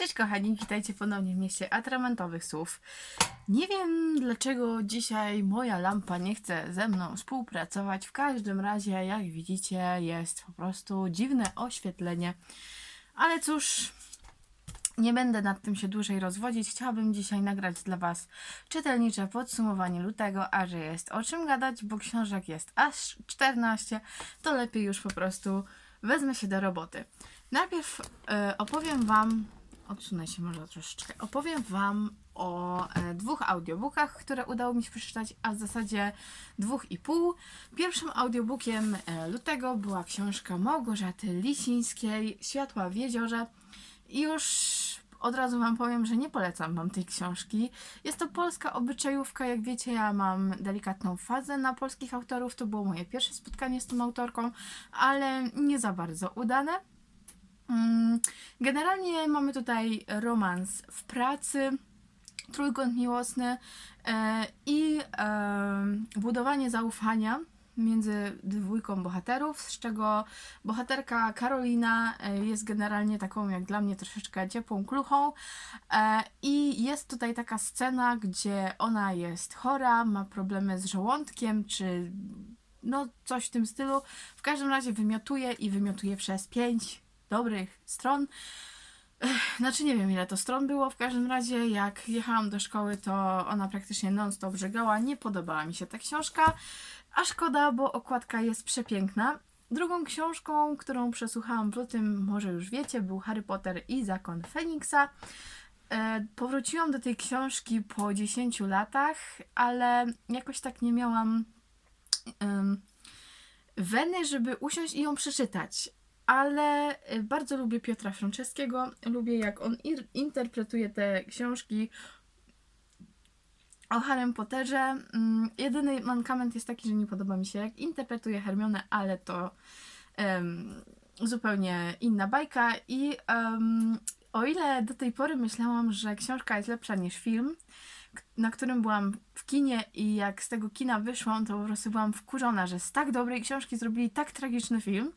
Cześć kochani, witajcie ponownie w mieście atramentowych słów. Nie wiem dlaczego dzisiaj moja lampa nie chce ze mną współpracować. W każdym razie, jak widzicie, jest po prostu dziwne oświetlenie. Ale cóż, nie będę nad tym się dłużej rozwodzić. Chciałabym dzisiaj nagrać dla Was czytelnicze podsumowanie lutego, a że jest o czym gadać, bo książek jest aż 14, to lepiej już po prostu wezmę się do roboty. Najpierw e, opowiem Wam, odsunę się może troszeczkę, opowiem Wam o e, dwóch audiobookach, które udało mi się przeczytać, a w zasadzie dwóch i pół. Pierwszym audiobookiem e, lutego była książka Małgorzaty Lisińskiej, Światła w jeziorze. I już od razu Wam powiem, że nie polecam Wam tej książki. Jest to polska obyczajówka. Jak wiecie, ja mam delikatną fazę na polskich autorów. To było moje pierwsze spotkanie z tą autorką, ale nie za bardzo udane. Mm, Generalnie mamy tutaj romans w pracy, trójkąt miłosny e, i e, budowanie zaufania między dwójką bohaterów, z czego bohaterka Karolina e, jest generalnie taką jak dla mnie troszeczkę ciepłą kluchą i jest tutaj taka scena, gdzie ona jest chora, ma problemy z żołądkiem, czy no coś w tym stylu. W każdym razie wymiotuje i wymiotuje przez pięć dobrych stron. Znaczy nie wiem ile to stron było, w każdym razie jak jechałam do szkoły to ona praktycznie non-stop żegała, nie podobała mi się ta książka, a szkoda, bo okładka jest przepiękna. Drugą książką, którą przesłuchałam w lutym, może już wiecie, był Harry Potter i Zakon Feniksa. E, powróciłam do tej książki po 10 latach, ale jakoś tak nie miałam em, weny, żeby usiąść i ją przeczytać ale y, bardzo lubię Piotra Franceskiego. Lubię, jak on interpretuje te książki o Harrym Potterze. Mm, jedyny mankament jest taki, że nie podoba mi się, jak interpretuje Hermionę, ale to em, zupełnie inna bajka. I em, o ile do tej pory myślałam, że książka jest lepsza niż film, na którym byłam w kinie i jak z tego kina wyszłam, to po prostu byłam wkurzona, że z tak dobrej książki zrobili tak tragiczny film.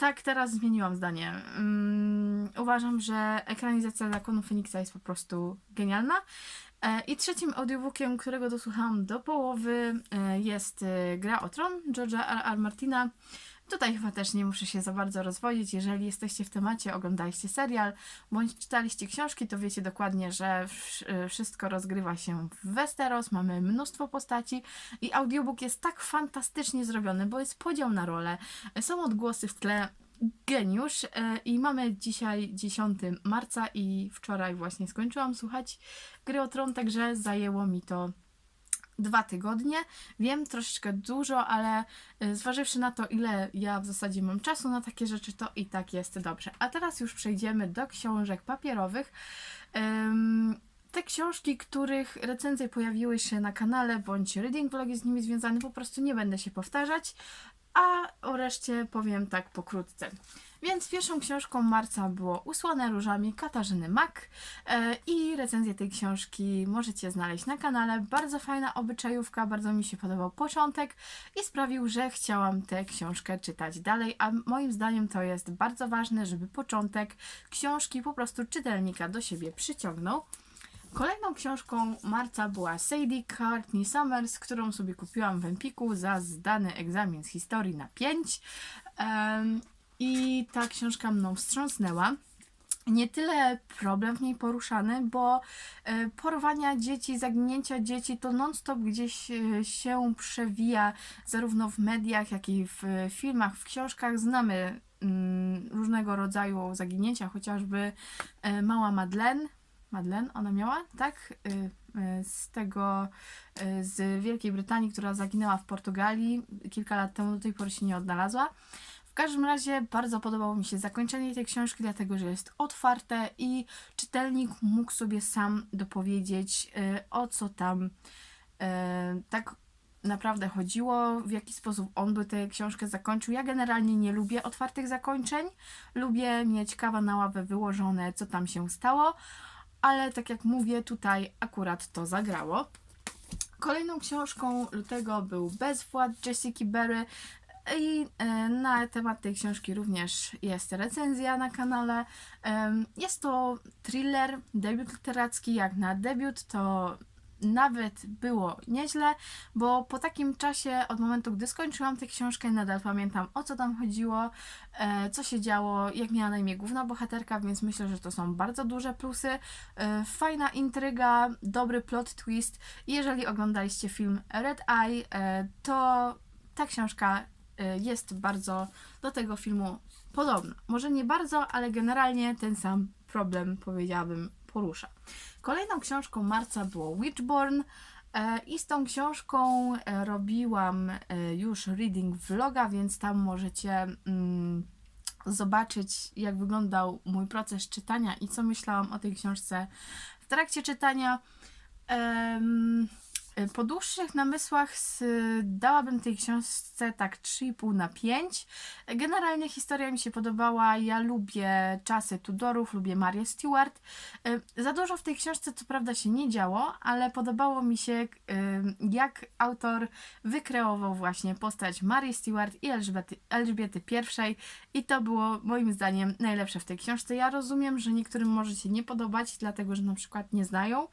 Tak, teraz zmieniłam zdanie. Mm, uważam, że ekranizacja Zakonu Feniksa jest po prostu genialna. E, I trzecim audiobookiem, którego dosłuchałam do połowy, e, jest e, Gra o Tron George'a R. R. Martina. Tutaj chyba też nie muszę się za bardzo rozwodzić. Jeżeli jesteście w temacie, oglądaliście serial bądź czytaliście książki, to wiecie dokładnie, że e, wszystko rozgrywa się w Westeros. Mamy mnóstwo postaci i audiobook jest tak fantastycznie zrobiony, bo jest podział na role. Są odgłosy w tle. Geniusz. E, I mamy dzisiaj 10 marca i wczoraj właśnie skończyłam słuchać Gry o Tron, także zajęło mi to dwa tygodnie. Wiem, troszeczkę dużo, ale y, zważywszy na to, ile ja w zasadzie mam czasu na takie rzeczy, to i tak jest dobrze. A teraz już przejdziemy do książek papierowych. Ym, te książki, których recenzje pojawiły się na kanale, bądź reading vlog jest z nimi związany, po prostu nie będę się powtarzać, a o reszcie powiem tak pokrótce. Więc pierwszą książką marca było Usłane różami Katarzyny Mak e, i recenzję tej książki możecie znaleźć na kanale. Bardzo fajna obyczajówka, bardzo mi się podobał początek i sprawił, że chciałam tę książkę czytać dalej, a moim zdaniem to jest bardzo ważne, żeby początek książki po prostu czytelnika do siebie przyciągnął. Kolejną książką marca była Sadie Courtney Summers, którą sobie kupiłam w Empiku za zdany egzamin z historii na 5. Em, I ta książka mną wstrząsnęła. Nie tyle problem w niej poruszany, bo e, porwania dzieci, zaginięcia dzieci to non-stop gdzieś e, się przewija zarówno w mediach, jak i w e, filmach, w książkach. Znamy mm, różnego rodzaju zaginięcia, chociażby mała Madeleine, Madeleine ona miała, tak? Z tego, z Wielkiej Brytanii, która zaginęła w Portugalii kilka lat temu, do tej pory się nie odnalazła. W każdym razie bardzo podobało mi się zakończenie tej książki, dlatego że jest otwarte i czytelnik mógł sobie sam dopowiedzieć, y, o co tam y, tak naprawdę chodziło, w jaki sposób on by tę książkę zakończył. Ja generalnie nie lubię otwartych zakończeń. Lubię mieć kawa na ławę wyłożone, co tam się stało ale tak jak mówię, tutaj akurat to zagrało. Kolejną książką lutego był Bezwład Jessica Berry. I e, na temat tej książki również jest recenzja na kanale. Em, Jest to thriller, debiut literacki. Jak na debiut to nawet było nieźle, bo po takim czasie, od momentu, gdy skończyłam tę książkę, nadal pamiętam o co tam chodziło, e, co się działo, jak miała na imię główna bohaterka, więc myślę, że to są bardzo duże plusy. E, Fajna intryga, dobry plot twist. Jeżeli oglądaliście film Red Eye, e, to ta książka e, jest bardzo do tego filmu podobna. Może nie bardzo, ale generalnie ten sam problem, powiedziałabym, porusza. Kolejną książką marca było Witchborn. e, I z tą książką e, robiłam e, już reading vloga, więc tam możecie mm, zobaczyć, jak wyglądał mój proces czytania i co myślałam o tej książce w trakcie czytania. Po dłuższych namysłach s- dałabym tej książce tak 3,5 na 5. Generalnie historia mi się podobała. Ja lubię czasy Tudorów, lubię Marię Stewart. E, Za dużo w tej książce co prawda się nie działo, ale podobało mi się, e, jak autor wykreował właśnie postać Marii Stewart i Elżbiety, Elżbiety I i to było moim zdaniem najlepsze w tej książce. Ja rozumiem, że niektórym może się nie podobać, dlatego że na przykład nie znają e,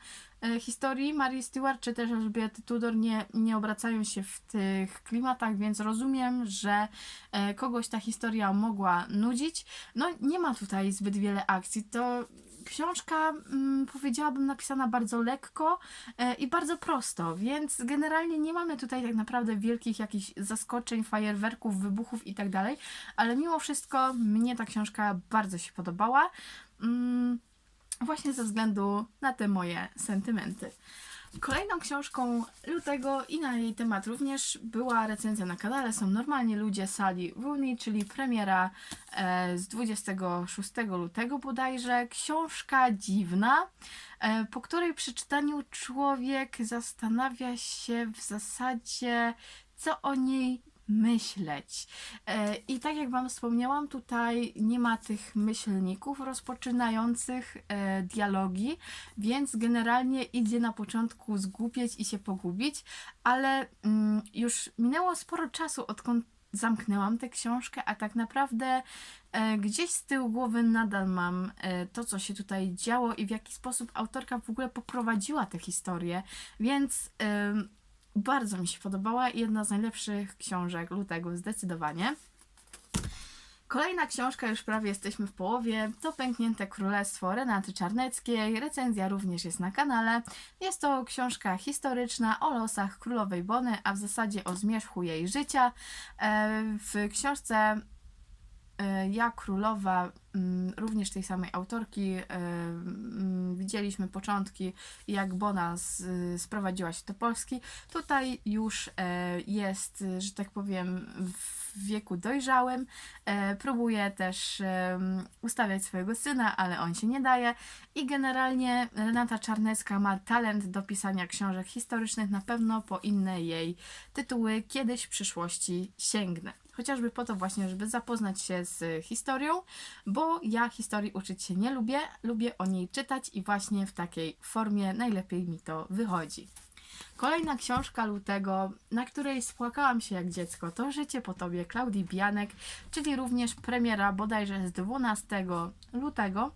historii Marii Stewart czy też Elżbiety Tudor, nie, nie obracają się w tych klimatach, więc rozumiem, że e, kogoś ta historia mogła nudzić. No nie ma tutaj zbyt wiele akcji, to książka mm, powiedziałabym napisana bardzo lekko e, i bardzo prosto, więc generalnie nie mamy tutaj tak naprawdę wielkich jakichś zaskoczeń, fajerwerków, wybuchów i tak ale mimo wszystko mnie ta książka bardzo się podobała. Mm, właśnie ze względu na te moje sentymenty. Kolejną książką lutego i na jej temat również była recenzja na kanale. Są normalnie ludzie sali Rooney, czyli premiera e, z 26 lutego bodajże. Książka dziwna, e, po której przeczytaniu człowiek zastanawia się w zasadzie, co o niej myśleć. E, I tak jak Wam wspomniałam, tutaj nie ma tych myślników rozpoczynających e, dialogi, więc generalnie idzie na początku zgłupieć i się pogubić, ale mm, już minęło sporo czasu, odkąd zamknęłam tę książkę, a tak naprawdę e, gdzieś z tyłu głowy nadal mam to, co się tutaj działo i w jaki sposób autorka w ogóle poprowadziła tę historię, więc bardzo mi się podobała i jedna z najlepszych książek lutego, zdecydowanie. Kolejna książka, już prawie jesteśmy w połowie, to Pęknięte Królestwo Renaty Czarneckiej. Recenzja również jest na kanale. Jest to książka historyczna o losach królowej Bony, a w zasadzie o zmierzchu jej życia. E, W książce Ja Królowa, mm, również tej samej autorki, e, mm, widzieliśmy początki, jak Bona sprowadziła się do Polski. Tutaj już e, jest, że tak powiem, w wieku dojrzałym. E, Próbuje też ustawiać swojego syna, ale on się nie daje. I generalnie Renata Czarnecka ma talent do pisania książek historycznych. Na pewno po inne jej tytuły kiedyś w przyszłości sięgnę. Chociażby po to właśnie, żeby zapoznać się z historią, bo ja historii uczyć się nie lubię, lubię o niej czytać i właśnie w takiej formie najlepiej mi to wychodzi. Kolejna książka lutego, na której spłakałam się jak dziecko, to Życie po tobie Klaudii Bianek, czyli również premiera bodajże z 12 lutego,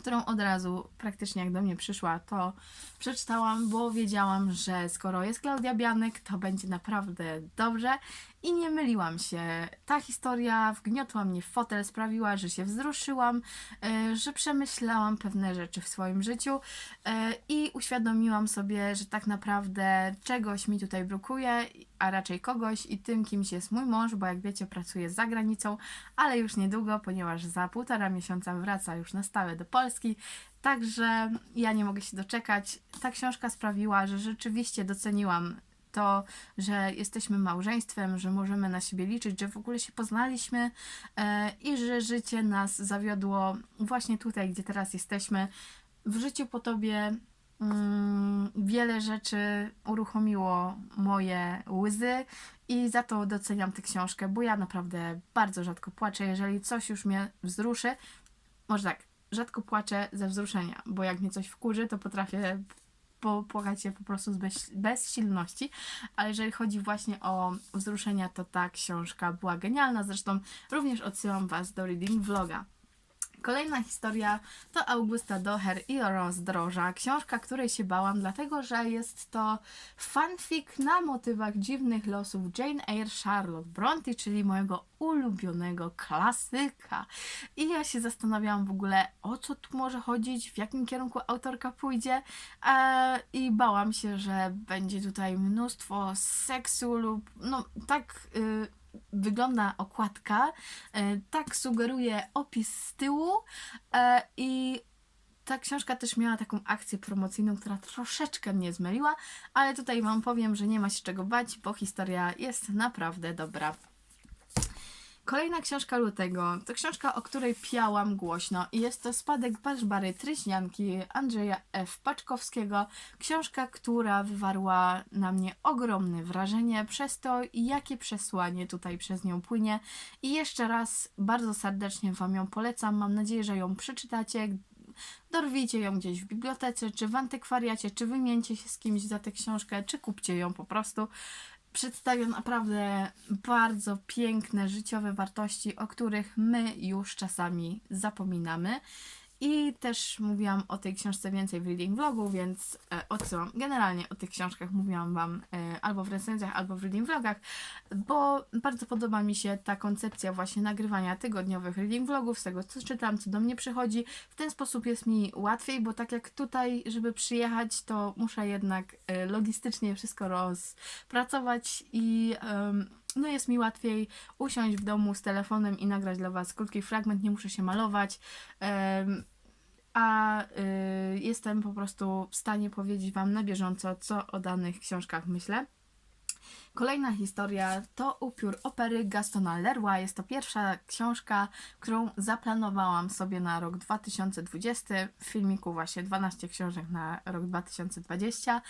którą od razu praktycznie jak do mnie przyszła, to przeczytałam, bo wiedziałam, że skoro jest Klaudia Bianek, to będzie naprawdę dobrze i nie myliłam się. Ta historia wgniotła mnie w fotel, sprawiła, że się wzruszyłam, e, że przemyślałam pewne rzeczy w swoim życiu e, i uświadomiłam sobie, że tak naprawdę czegoś mi tutaj brakuje, a raczej kogoś i tym kimś jest mój mąż, bo jak wiecie pracuję za granicą, ale już niedługo, ponieważ za półtora miesiąca wraca już na stałe do Polski, Także ja nie mogę się doczekać. Ta książka sprawiła, że rzeczywiście doceniłam to, że jesteśmy małżeństwem, że możemy na siebie liczyć, że w ogóle się poznaliśmy e, i że życie nas zawiodło właśnie tutaj, gdzie teraz jesteśmy. W życiu po tobie wiele rzeczy uruchomiło moje łzy i za to doceniam tę książkę, bo ja naprawdę bardzo rzadko płaczę. Jeżeli coś już mnie wzruszy, może tak, rzadko płaczę ze wzruszenia, bo jak mnie coś wkurzy, to potrafię popłakać się po prostu bez, bezsilności, ale jeżeli chodzi właśnie o wzruszenia, to ta książka była genialna, zresztą również odsyłam Was do reading vloga. Kolejna historia to Augusta Doher i Rozdroża. Książka, której się bałam, dlatego że jest to fanfic na motywach dziwnych losów Jane Eyre Charlotte Bronte, czyli mojego ulubionego klasyka. I ja się zastanawiałam w ogóle, o co tu może chodzić, w jakim kierunku autorka pójdzie. E, I bałam się, że będzie tutaj mnóstwo seksu lub no tak. Y, wygląda okładka, e, tak sugeruje opis z tyłu e, i ta książka też miała taką akcję promocyjną, która troszeczkę mnie zmyliła, ale tutaj Wam powiem, że nie ma się czego bać, bo historia jest naprawdę dobra. Kolejna książka lutego to książka, o której piałam głośno i jest to Spadek Barbary Tryśnianki Andrzeja F. Paczkowskiego. Książka, która wywarła na mnie ogromne wrażenie przez to, jakie przesłanie tutaj przez nią płynie. I jeszcze raz bardzo serdecznie Wam ją polecam. Mam nadzieję, że ją przeczytacie. Dorwijcie ją gdzieś w bibliotece, czy w antykwariacie, czy wymieńcie się z kimś za tę książkę, czy kupcie ją po prostu przedstawia naprawdę bardzo piękne życiowe wartości, o których my już czasami zapominamy. I też mówiłam o tej książce więcej w reading vlogu, więc e, odsyłam. Generalnie o tych książkach mówiłam Wam e, albo w recenzjach, albo w reading vlogach, bo bardzo podoba mi się ta koncepcja właśnie nagrywania tygodniowych reading vlogów, z tego co czytam, co do mnie przychodzi. W ten sposób jest mi łatwiej, bo tak jak tutaj, żeby przyjechać, to muszę jednak e, logistycznie wszystko rozpracować i em, no jest mi łatwiej usiąść w domu z telefonem i nagrać dla Was krótki fragment, nie muszę się malować. em, a y, jestem po prostu w stanie powiedzieć Wam na bieżąco, co o danych książkach myślę. Kolejna historia to Upiór opery Gastona Leroy. Jest to pierwsza książka, którą zaplanowałam sobie na rok 2020. W filmiku właśnie 12 książek na rok 2020.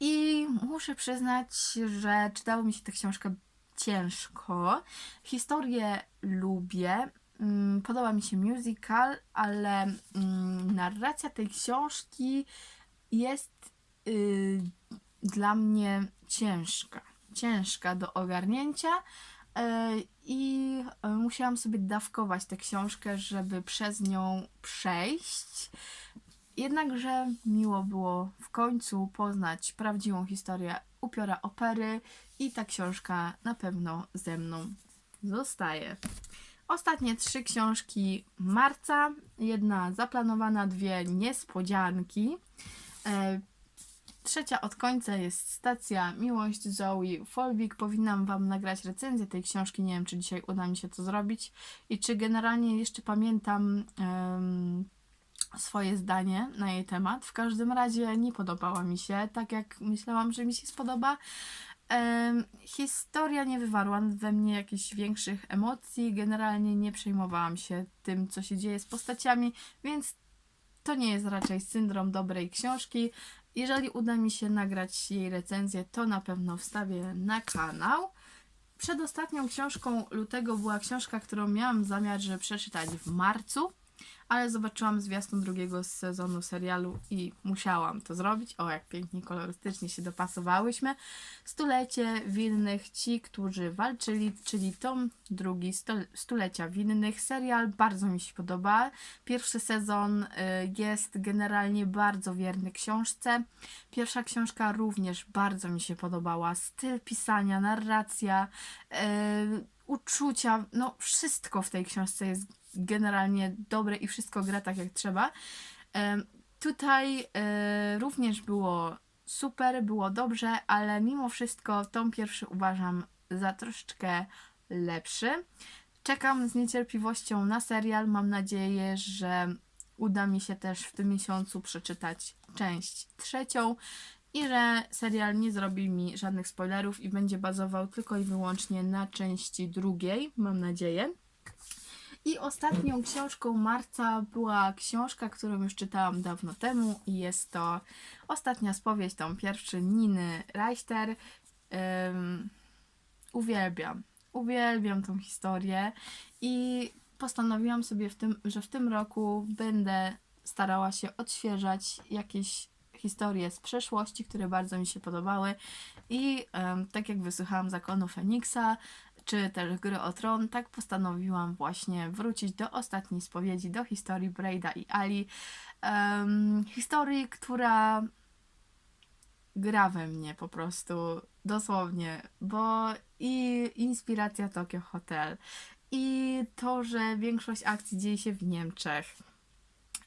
I muszę przyznać, że czytało mi się tę książkę ciężko. Historię lubię. Mm, Podoba mi się musical, ale mm, narracja tej książki jest y, dla mnie ciężka. Ciężka do ogarnięcia. e, I e, musiałam sobie dawkować tę książkę, żeby przez nią przejść. Jednakże miło było w końcu poznać prawdziwą historię upiora opery i ta książka na pewno ze mną zostaje. Ostatnie trzy książki marca, jedna zaplanowana, dwie niespodzianki. E, Trzecia od końca jest stacja Miłość Zoe Folwik. Powinnam Wam nagrać recenzję tej książki. Nie wiem, czy dzisiaj uda mi się to zrobić i czy generalnie jeszcze pamiętam em, swoje zdanie na jej temat. W każdym razie nie podobała mi się, tak jak myślałam, że mi się spodoba. Em, historia nie wywarła we mnie jakichś większych emocji. Generalnie nie przejmowałam się tym, co się dzieje z postaciami, więc to nie jest raczej syndrom dobrej książki. Jeżeli uda mi się nagrać jej recenzję, to na pewno wstawię na kanał. Przedostatnią książką lutego była książka, którą miałam zamiar, że przeczytać w marcu, ale zobaczyłam zwiastun drugiego sezonu serialu i musiałam to zrobić. O, jak pięknie kolorystycznie się dopasowałyśmy. Stulecie winnych ci, którzy walczyli, czyli tom drugi stulecia winnych. Serial bardzo mi się podoba. Pierwszy sezon y, jest generalnie bardzo wierny książce. Pierwsza książka również bardzo mi się podobała. Styl pisania, narracja, y, uczucia, no wszystko w tej książce jest generalnie dobre i wszystko gra tak jak trzeba. Tutaj e, również było super, było dobrze, ale mimo wszystko tą pierwszy uważam za troszeczkę lepszy. Czekam z niecierpliwością na serial. Mam nadzieję, że uda mi się też w tym miesiącu przeczytać część trzecią i że serial nie zrobi mi żadnych spoilerów i będzie bazował tylko i wyłącznie na części drugiej, mam nadzieję. I ostatnią książką marca była książka, którą już czytałam dawno temu i jest to ostatnia spowiedź, tą pierwszy Niny Reichter. Ym, uwielbiam, uwielbiam tą historię i postanowiłam sobie, w tym, że w tym roku będę starała się odświeżać jakieś historie z przeszłości, które bardzo mi się podobały. I em, tak jak wysłuchałam Zakonu Feniksa, czy też Gry o Tron, tak postanowiłam właśnie wrócić do ostatniej spowiedzi, do historii Braida i Ali. Em, historii, która gra we mnie po prostu, dosłownie, bo i inspiracja Tokyo Hotel, i to, że większość akcji dzieje się w Niemczech,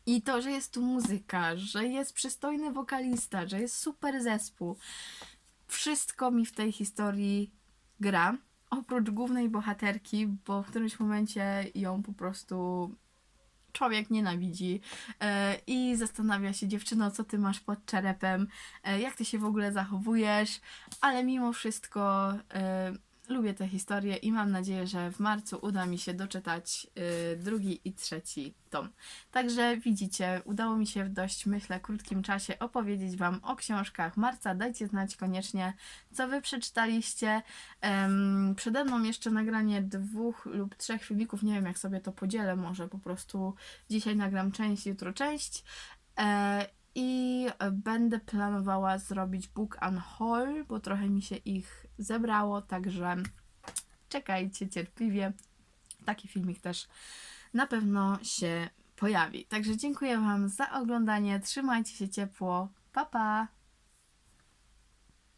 i to, że jest tu muzyka, że jest przystojny wokalista, że jest super zespół. Wszystko mi w tej historii gra. Oprócz głównej bohaterki, bo w którymś momencie ją po prostu człowiek nienawidzi e, i zastanawia się, dziewczyno, co ty masz pod czerepem, e, jak ty się w ogóle zachowujesz, ale mimo wszystko e, lubię tę historię i mam nadzieję, że w marcu uda mi się doczytać e, drugi i trzeci tom. Także widzicie, udało mi się w dość, myślę, krótkim czasie opowiedzieć Wam o książkach marca. Dajcie znać koniecznie, co Wy przeczytaliście. Przede mną jeszcze nagranie dwóch lub trzech filmików. Nie wiem, jak sobie to podzielę. Może po prostu dzisiaj nagram część, jutro część. E, I będę planowała zrobić book and haul, bo trochę mi się ich zebrało, także czekajcie cierpliwie. Taki filmik też na pewno się pojawi. Także dziękuję Wam za oglądanie. Trzymajcie się ciepło. Pa pa!